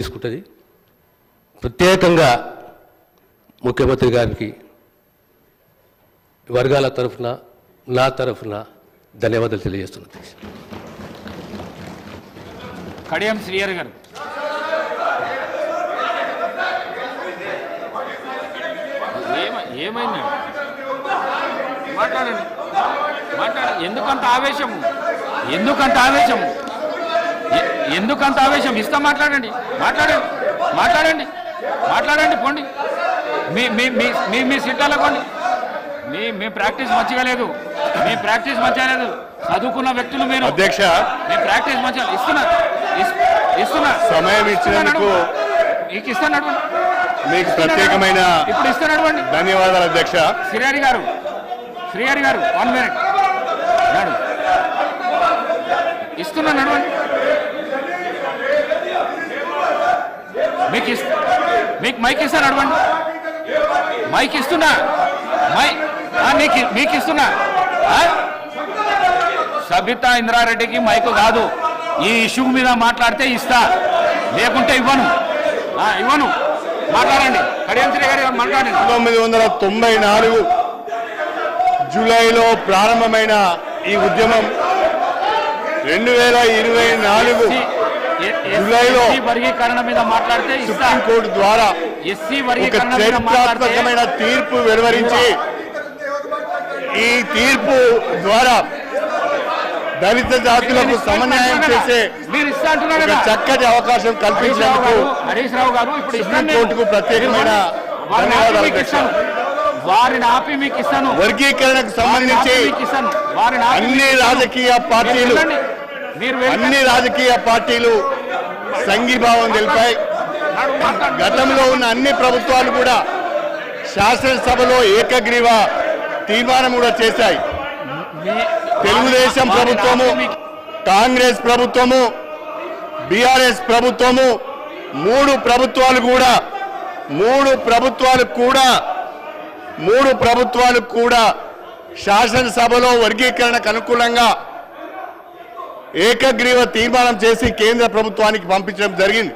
తీసుకుంటుంది. ప్రత్యేకంగా ముఖ్యమంత్రి గారికి వర్గాల తరఫున నా తరఫున ధన్యవాదాలు తెలియజేస్తున్నది కడియం శ్రీయర్ గారు. ఏమైంది? మాట్లాడండి. మాట్లాడండి. ఎందుకంత ఆవేశము? ఎందుకంత ఆవేశము? ఎ- ఎందుకంత ఆవేశం? ఇస్తా మాట్లాడండి. మాట్లాడండి. మాట్లాడండి. మాట్లాడండి పోండి. మీ మీ మీ మీ సీట్లలో పోండి. మీ మీ ప్రాక్టీస్ మంచిగా లేదు. మీ ప్రాక్టీస్ మంచిగా లేదు. చదువుకున్న వ్యక్తులు మీరు. అధ్యక్ష. మీ ప్రాక్టీస్ మంచిగా ఇస్తున్నా. ఇస్- ఇస్తున్నా. సమయం ఇచ్చినందుకు మీకు ఇస్తాను మీకు ప్రత్యేకమైన ఇప్పుడు ఇస్తాను నడవండి. ధన్యవాదాలు అధ్యక్ష. శ్రీహరి గారు. శ్రీహరి గారు వన్ మినిట్ నడు. ఇస్తున్నా నడవండి. మీకు మీకు మైక్ ఇస్తా నడవండి మైక్ ఇస్తున్నా? మీకు మీకు ఇస్తున్నా? సబితా ఇంద్రారెడ్డికి మైక్ కాదు. ఈ ఇష్యూ మీద మాట్లాడితే ఇస్తా. లేకుంటే ఇవ్వను. ఇవ్వను. మాట్లాడండి. కడియం శ్రీ గారు మాట్లాడండి. పంతొమ్మిది వందల తొంభై నాలుగు జూలైలో ప్రారంభమైన ఈ ఉద్యమం రెండు వేల ఇరవై నాలుగు జూలైలో వర్గీకరణ మీద మాట్లాడితే సుప్రీంకోర్టు ద్వారా ఎస్సీ వర్గీకరణ చరిత్రాత్మకమైన తీర్పు వెలువరించి ఈ తీర్పు ద్వారా దళిత జాతులకు సమన్వయం చేసే చక్కటి అవకాశం కల్పించినందుకు హరీష్ రావు గారు. సుప్రీంకోర్టుకు ప్రత్యేకమైన వారిని ఆపి ధన్యవాదాలు మీకు ఇస్తాను. వారిని ఆపి మీకు ఇస్తాను. వర్గీకరణకు సంబంధించి అన్ని. రాజకీయ పార్టీలు. అన్ని రాజకీయ పార్టీలు సంఘీభావం తెలిపాయి. గతంలో ఉన్న అన్ని ప్రభుత్వాలు కూడా శాసనసభలో ఏకగ్రీవ తీర్మానం కూడా చేశాయి. తెలుగుదేశం ప్రభుత్వము కాంగ్రెస్ ప్రభుత్వము బీఆర్ఎస్ ప్రభుత్వము మూడు ప్రభుత్వాలు కూడా మూడు ప్రభుత్వాలు కూడా మూడు ప్రభుత్వాలు కూడా శాసనసభలో వర్గీకరణకు అనుకూలంగా ఏకగ్రీవ తీర్మానం చేసి కేంద్ర ప్రభుత్వానికి పంపించడం జరిగింది.